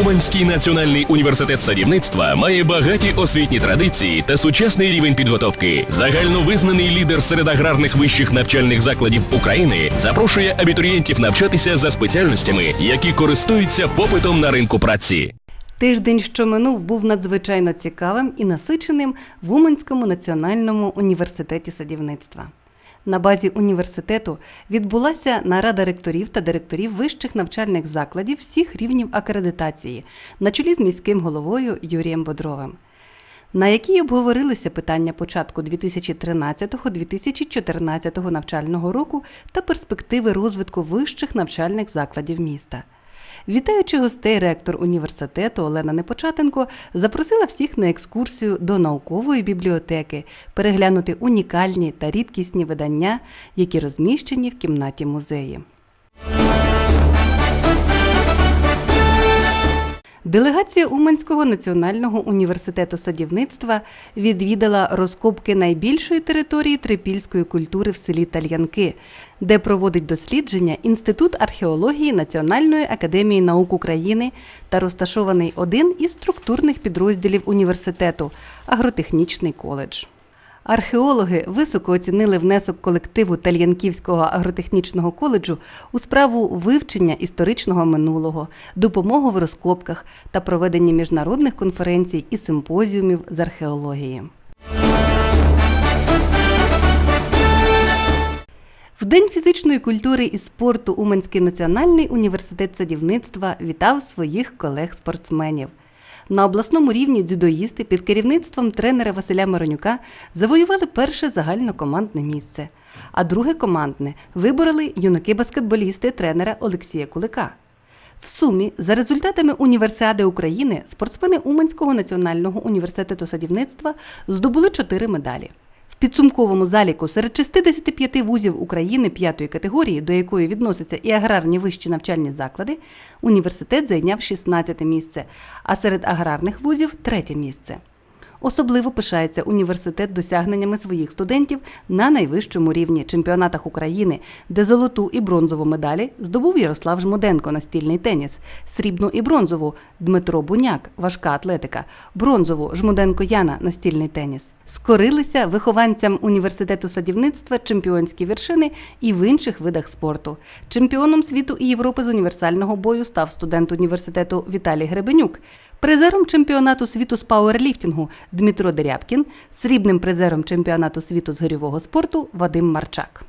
Уманський національний університет садівництва має багаті освітні традиції та сучасний рівень підготовки. Загальновизнаний лідер серед аграрних вищих навчальних закладів України запрошує абітурієнтів навчатися за спеціальностями, які користуються попитом на ринку праці. Тиждень, що минув, був надзвичайно цікавим і насиченим в Уманському національному університеті садівництва. На базі університету відбулася нарада ректорів та директорів вищих навчальних закладів всіх рівнів акредитації на чолі з міським головою Юрієм Бодровим, на якій обговорилися питання початку 2013-2014 навчального року та перспективи розвитку вищих навчальних закладів міста. Вітаючи гостей, ректор університету Олена Непочатенко запросила всіх на екскурсію до наукової бібліотеки переглянути унікальні та рідкісні видання, які розміщені в кімнаті музеї. Делегація Уманського національного університету садівництва відвідала розкопки найбільшої території трипільської культури в селі Тальянки, де проводить дослідження Інститут археології Національної академії наук України та розташований один із структурних підрозділів університету агротехнічний коледж. Археологи високо оцінили внесок колективу Тальянківського агротехнічного коледжу у справу вивчення історичного минулого, допомогу в розкопках та проведення міжнародних конференцій і симпозіумів з археології. В День фізичної культури і спорту Уманський національний університет садівництва вітав своїх колег-спортсменів. На обласному рівні дзюдоїсти під керівництвом тренера Василя Миронюка завоювали перше загальнокомандне місце, а друге командне вибороли юнаки-баскетболісти тренера Олексія Кулика. В сумі, за результатами Універсіади України, спортсмени Уманського національного університету садівництва здобули чотири медалі. В підсумковому заліку серед 65 вузів України п'ятої категорії, до якої відносяться і аграрні вищі навчальні заклади, університет зайняв 16 місце, а серед аграрних вузів третє місце. Особливо пишається університет досягненнями своїх студентів на найвищому рівні чемпіонатах України, де золоту і бронзову медалі здобув Ярослав Жмуденко настільний теніс, срібну і бронзову Дмитро Буняк, важка атлетика, бронзову Жмуденко Яна настільний теніс. Скорилися вихованцям університету садівництва чемпіонські вершини і в інших видах спорту. Чемпіоном світу і Європи з універсального бою став студент університету Віталій Гребенюк. Призером чемпіонату світу з пауерліфтингу Дмитро Дерябкін, срібним призером чемпіонату світу з гирьового спорту Вадим Марчак.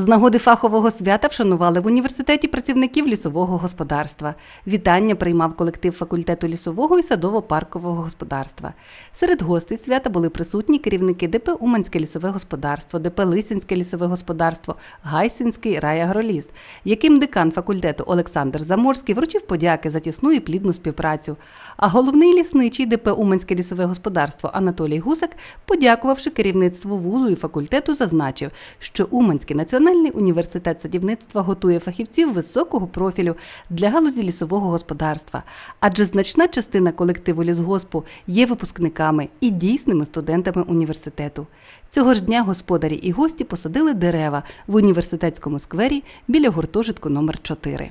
З нагоди фахового свята вшанували в університеті працівників лісового господарства. Вітання приймав колектив факультету лісового і садово-паркового господарства. Серед гостей свята були присутні керівники ДП Уманське лісове господарство, ДП Лисинське лісове господарство, Гайсинський райагроліс, яким декан факультету Олександр Заморський вручив подяки за тісну і плідну співпрацю. А головний лісничий ДП Уманське лісове господарство Анатолій Гусак, подякувавши керівництву вузу і факультету, зазначив, що Уманський національний університет садівництва готує фахівців високого профілю для галузі лісового господарства, адже значна частина колективу лісгоспу є випускниками і дійсними студентами університету. Цього ж дня господарі і гості посадили дерева в університетському сквері біля гуртожитку номер 4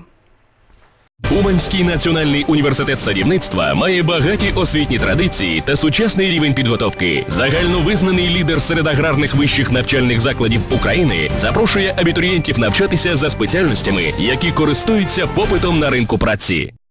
Уманський національний університет садівництва має багаті освітні традиції та сучасний рівень підготовки. Загальновизнаний лідер серед аграрних вищих навчальних закладів України запрошує абітурієнтів навчатися за спеціальностями, які користуються попитом на ринку праці.